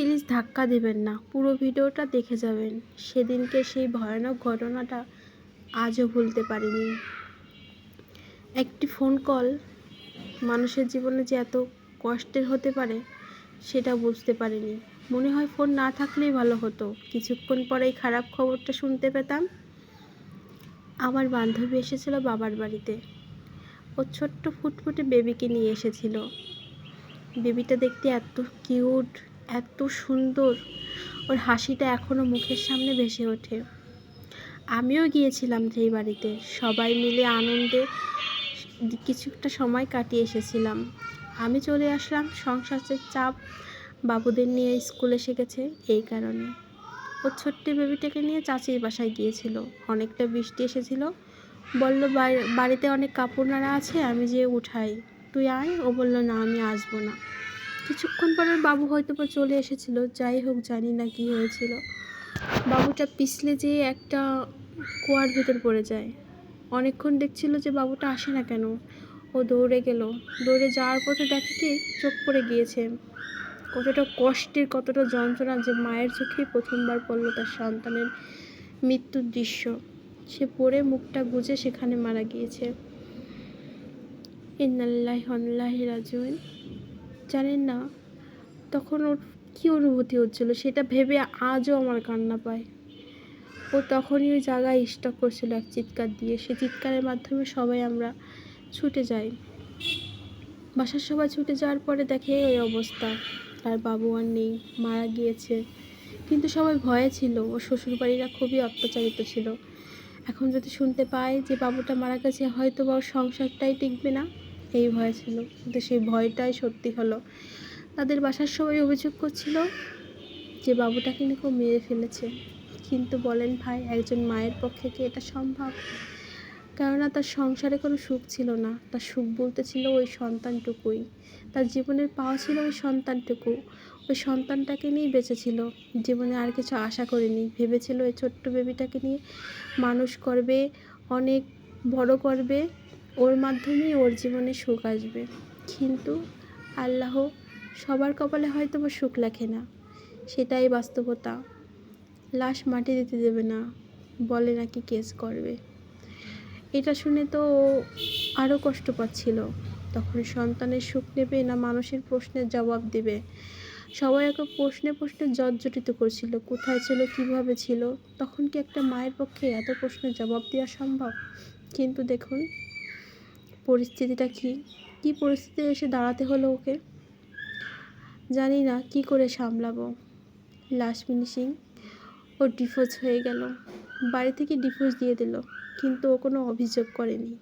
Please ধাক্কা দেবেন না, পুরো ভিডিওটা দেখে যাবেন। সেদিনকে সেই ভয়ানক ঘটনাটা আজও ভুলতে পারিনি। একটি ফোন কল মানুষের জীবনে যে এত কষ্টের হতে পারে, সেটা বুঝতে পারিনি। মনে হয় ফোন না থাকলেই ভালো হতো। কিছুক্ষণ পরেই খারাপ খবরটা শুনতে পেতাম। আমার বান্ধবী এসেছিল বাবার বাড়িতে। ও ছোট্ট ফুটফুটে বেবিকে নিয়ে এসেছিল। বেবিটা দেখতে এত কিউট এত সুন্দর। ওর হাসিটা এখনও মুখের সামনে ভেসে ওঠে। আমিও গিয়েছিলাম সেই বাড়িতে। সবাই মিলে আনন্দে কিছুটা সময় কাটিয়ে এসেছিলাম। আমি চলে আসলাম, সংসারের চাপ বাবুদের নিয়ে স্কুলে শিখেছে এই কারণে। ও ছোট্ট বেবিটাকে নিয়ে চাচির বাসায় গিয়েছিল। অনেকটা বৃষ্টি এসেছিল। বলল বাড়িতে অনেক কাপড় নাড়া আছে, আমি যে উঠাই। তুই আয়? ও বলল, না, আমি আসব না। কিছুক্ষণ পরে বাবু হয়তো বা চলে এসেছিল, যাই হোক জানি না কি হয়েছিল। বাবুটা পিছলে যেয়ে একটা কুয়ার ভেতর পড়ে যায়। অনেকক্ষণ দেখছিল যে বাবুটা আসে না কেন। ও দৌড়ে গেল। দৌড়ে যাওয়ার পথে দেখে কি চোখ পড়ে গিয়েছে। কতটা কষ্টের, কতটা যন্ত্রণা যে মায়ের চোখেই প্রথমবার পড়ল তার সন্তানের মৃত্যুর দৃশ্য। সে পড়ে মুখটা গুজে সেখানে মারা গিয়েছে। ইন্নাল্লাহ হন্লাহ রাজুন জানেন না। তখন ওর কী অনুভূতি হচ্ছিল সেটা ভেবে আজও আমার কান্না পায়। ও তখনই ওই জায়গায় স্টক করছিল এক চিৎকার দিয়ে। সে চিৎকারের মাধ্যমে সবাই আমরা ছুটে যাই। বাসার সবাই ছুটে যাওয়ার পরে দেখে ওই অবস্থা। তার বাবু আর নেই, মারা গিয়েছে। কিন্তু সবাই ভয়ে ছিল। ও শ্বশুরবাড়িরা খুবই অত্যাচারিত ছিল। এখন যদি শুনতে পায় যে বাবুটা মারা গেছে হয়তো বা ওর সংসারটাই টিকবে না। এই ভয় ছিল। কিন্তু সেই ভয়টাই সত্যি হলো। তাদের বাসার সবাই অভিযোগ করছিল যে বাবুটাকে নাকি মেরে ফেলেছে। কিন্তু বলেন ভাই, একজন মায়ের পক্ষে কি এটা সম্ভব? কেননা তার সংসারে কোনো সুখ ছিল না। তার সুখ বলতে ছিল ওই সন্তানটুকুই। তার জীবনের পাওয়া ছিল ওই সন্তানটুকু। ওই সন্তানটাকে নিয়েই বেঁচেছিল জীবনে আর কিছু আশা করেনি। ভেবেছিল ওই ছোট্ট বেবিটাকে নিয়ে মানুষ করবে, অনেক বড় করবে। ওর মাধ্যমেই ওর জীবনে সুখ আসবে। কিন্তু আল্লাহ সবার কপালে হয়তো বা সুখ লেখে না। সেটাই বাস্তবতা। লাশ মাটি দিতে দেবে না, বলে নাকি কেস করবে। এটা শুনে তো আরও কষ্ট পাচ্ছিল। তখন সন্তানের সুখ নেবে না মানুষের প্রশ্নের জবাব দেবে। সবাই একে প্রশ্নে প্রশ্নে জর্জরিত করছিল, কোথায় ছিল, কীভাবে ছিল। তখন কি একটা মায়ের পক্ষে এত প্রশ্নের জবাব দেওয়া সম্ভব? কিন্তু দেখুন পরিস্থিতিটা কী? কী পরিস্থিতি এসে দাঁড়াতে হলো ওকে? জানি না, কি করে সামলাবো? লাস্ট ফিনিশিং ও ডিভোর্স হয়ে গেল। বাড়ি থেকে ডিভোর্স দিয়ে দিল, কিন্তু ও কোনো অভিযোগ করেনি।